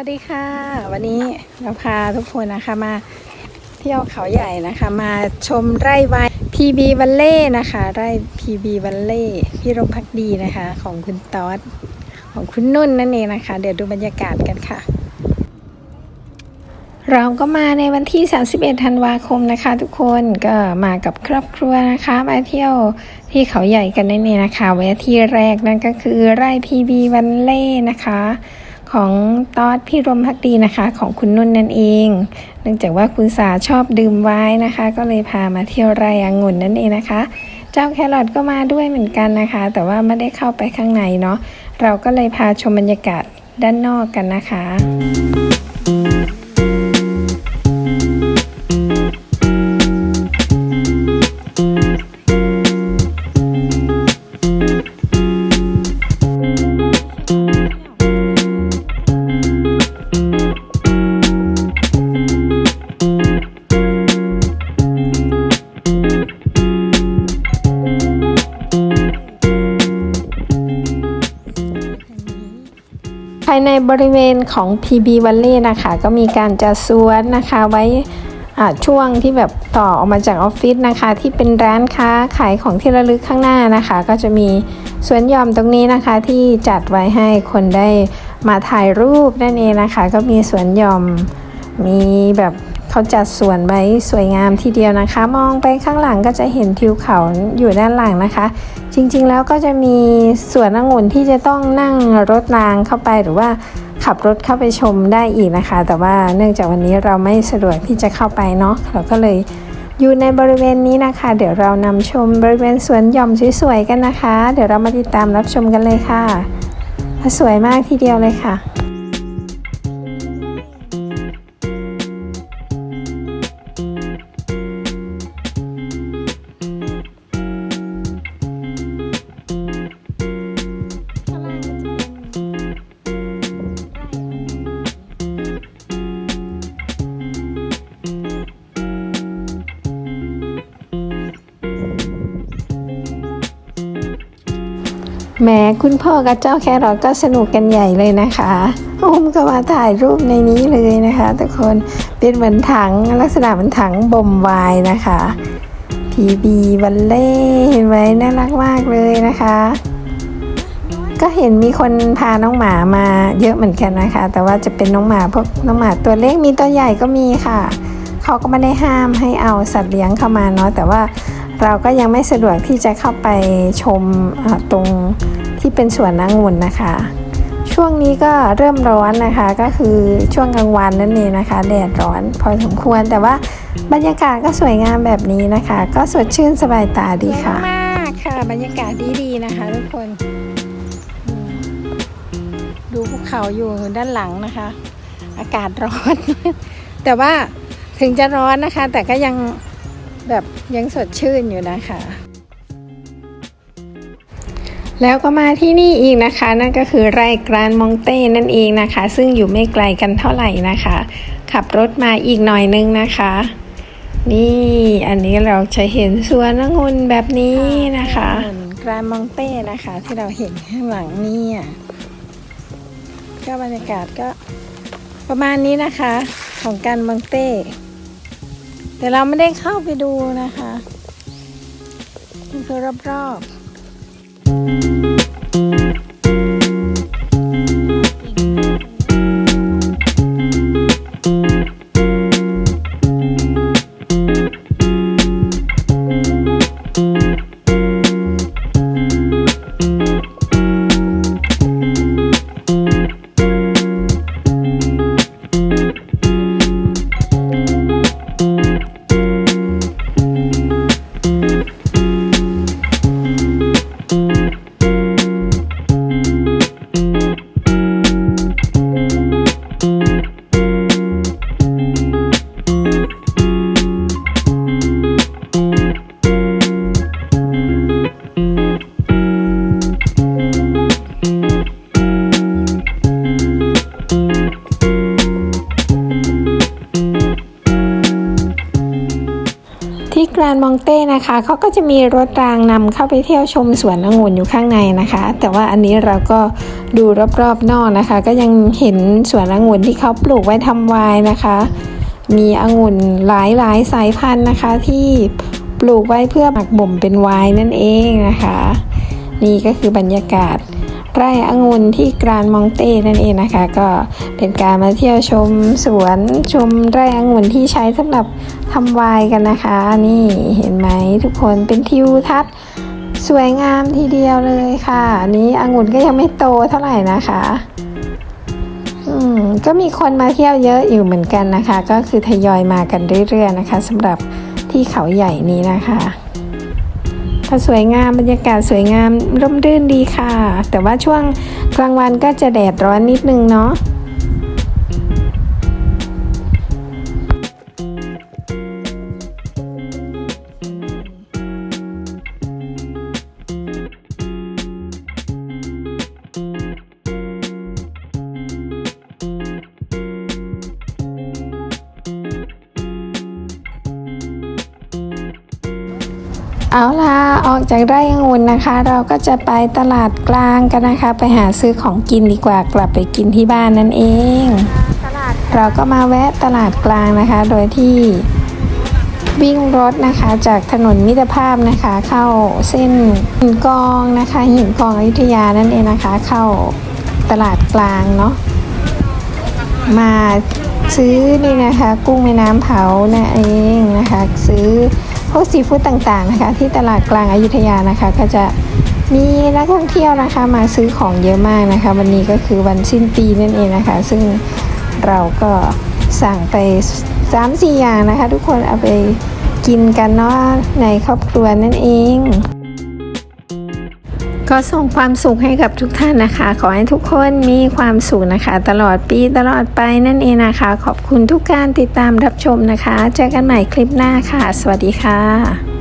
วัสดีค่ะ วันนี้เราพาทุกคนนะคะมาเที่ยวเขาใหญ่นะคะ มาชมไร่ไวน์ PB วัลเล่นะคะ ไร่ PB วัลเล่พี่รมพักดีนะคะ ของคุณตอดของคุณนุ่นนั่นเองนะคะ เดี๋ยวดูบรรยากาศกันค่ะ เราก็มาในวันที่ 31 ธันวาคมนะคะ ทุกคนก็มากับครอบครัวนะคะ มาเที่ยวที่เขาใหญ่กันนั่นเองนะคะแวะที่แรกนั่นก็คือไร่ PB วันเล่นะคะ ของตอดพี่รมพักดีนะคะ ของคุณนุ่นนั่นเอง เนื่องจากว่าคุณสาชอบดื่มไวน์นะคะ ก็เลยพามาเที่ยวไร่องุ่นนั่นเองนะคะ เจ้าแครอทก็มาด้วยเหมือนกันนะคะ แต่ว่าไม่ได้เข้าไปข้างในเนาะเราก็เลยพาชมบรรยากาศด้านนอกกันนะคะายในบริเวณของ PB Valley นะคะ ก็มีการจัดสวนนะคะไว้ช่วงที่แบบต่อออกมาจากออฟฟิศนะคะ ที่เป็นร้านค้าขายของที่ระลึกข้างหน้านะคะ ก็จะมีสวนหย่อมตรงนี้นะคะ ที่จัดไว้ให้คนได้มาถ่ายรูปนั่นเองนะคะ ก็มีสวนหย่อมมีแบบ เขาจัดสวนไว้สวยงามทีเดียวนะคะ มองไปข้างหลังก็จะเห็นทิวเขาอยู่ด้านหลังนะคะ จริงๆแล้วก็จะมีสวนองุ่นที่จะต้องนั่งรถรางเข้าไปหรือว่าขับรถเข้าไปชมได้อีกนะคะ แต่ว่าเนื่องจากวันนี้เราไม่สะดวกที่จะเข้าไปเนาะเราก็เลยอยู่ในบริเวณนี้นะคะ เดี๋ยวเรานำชมบริเวณสวนหย่อมสวยๆกันนะคะ เดี๋ยวเรามาติดตามรับชมกันเลยค่ะ สวยมากทีเดียวเลยค่ะ แหมคุณพ่อกับเจ้าแครอทก็สนุกกันใหญ่เลยนะคะอุ้มก็มาถ่ายรูปในนี้เลยนะคะทุกคนเป็นเหมือนถังลักษณะเหมือนถังบ่มวน์นะคะ PB วัลเล่เห็นไหมน่ารักมากเลยนะคะ ก็เห็นมีคนพาน้องหมามาเยอะเหมือนกันนะคะ แต่ว่าจะเป็นน้องหมาพวกน้องหมาตัวเล็กมีตัวใหญ่ก็มีค่ะ เขาก็ไม่ได้ห้ามให้เอาสัตว์เลี้ยงเข้ามาเนาะแต่ว่า เราก็ยังไม่สะดวกที่จะเข้าไปชมตรงที่เป็นสวนนางุ่นนะคะ ช่วงนี้ก็เริ่มร้อนนะคะก็คือช่วงกลางวันนั่นเองนะคะ แดดร้อนพอสมควรแต่ว่าบรรยากาศก็สวยงามแบบนี้นะคะ ก็สดชื่นสบายตาดีค่ะมากค่ะ บรรยากาศดีๆนะคะ ทุกคน ดูภูเขาอยู่ด้านหลังนะคะ อากาศร้อน แต่ว่าถึงจะร้อนนะคะ แต่ก็ยัง แบบยังสดชื่นอยู่นะคะ แล้วก็มาที่นี่อีกนะคะ นั่นก็คือไร่กรานมองเต้นั่นเองนะคะ ซึ่งอยู่ไม่ไกลกันเท่าไหร่นะคะ ขับรถมาอีกหน่อยนึงนะคะ นี่อันนี้เราจะเห็นสวนองุ่นแบบนี้นะคะกรานมองเต้นะคะ ที่เราเห็นข้างหลังนี่ก็บรรยากาศก็ประมาณนี้นะคะ ของการมองเต้ แต่เราไม่ได้เข้าไปดูนะคะนี่คือรอบๆ องเต้นะคะเขาก็จะมีรถรางนำเข้าไปเที่ยวชมสวนองุ่นอยู่ข้างในนะคะ แต่ว่าอันนี้เราก็ดูรอบๆนอกนะคะ ก็ยังเห็นสวนองุ่นที่เขาปลูกไว้ทำไวน์นะคะ มีองุ่นหลายๆสายพันธุ์นะคะ ที่ปลูกไว้เพื่อหมักบ่มเป็นไวน์นั่นเองนะคะ นี่ก็คือบรรยากาศไร่องุ่นที่กรานมองเต้นั่นเองนะคะ ก็เป็นการมาเที่ยวชมสวนชมไร่องุ่นที่ใช้สำหรับทำวน์กันนะคะ นี่เห็นไหมทุกคนเป็นทิวทัศน์สวยงามทีเดียวเลยค่ะอันนี้องุ่นก็ยังไม่โตเท่าไหร่นะคะอืมก็มีคนมาเที่ยวเยอะอยู่เหมือนกันนะคะ ก็คือทยอยมากันเรื่อยๆนะคะสำหรับที่เขาใหญ่นี้นะคะก็สวยงามบรรยากาศสวยงามร่มรื่นดีค่ะ แต่ว่าช่วงกลางวันก็จะแดดร้อนนิดนึงเนาะ เอาล่ะออกจากไร่องุ่นนะคะ เราก็จะไปตลาดกลางกันนะคะ ไปหาซื้อของกินดีกว่ากลับไปกินที่บ้านนั่นเอง เราก็มาแวะตลาดกลางนะคะ โดยที่วิ่งรถนะคะจากถนนมิตรภาพนะคะ เข้าเส้นหินกองนะคะหินกองอยุธยานั่นเองนะคะ เข้าตลาดกลางเนาะมาซื้อนี่นะคะ กุ้งแม่น้ำเผานั่นเองนะคะ ซื้อ วกซีฟู้ดต่างๆนะคะ ที่ตลาดกลางอายุทยานะคะ ก็จะมีนักท่องเที่ยวนะคะ มาซื้อของเยอะมากนะคะ วันนี้ก็คือวันสิ้นปีนั่นเองนะคะ ซึ่งเราก็สั่งไป3 4อย่างนะคะ ทุกคนเอาไปกินกันเนาะในครอบครัวนั่นเอง ก็ส่งความสุขให้กับทุกท่านนะคะ ขอให้ทุกคนมีความสุขนะคะ ตลอดปีตลอดไปนั่นเองนะคะ ขอบคุณทุกการติดตามรับชมนะคะ เจอกันใหม่คลิปหน้าค่ะ สวัสดีค่ะ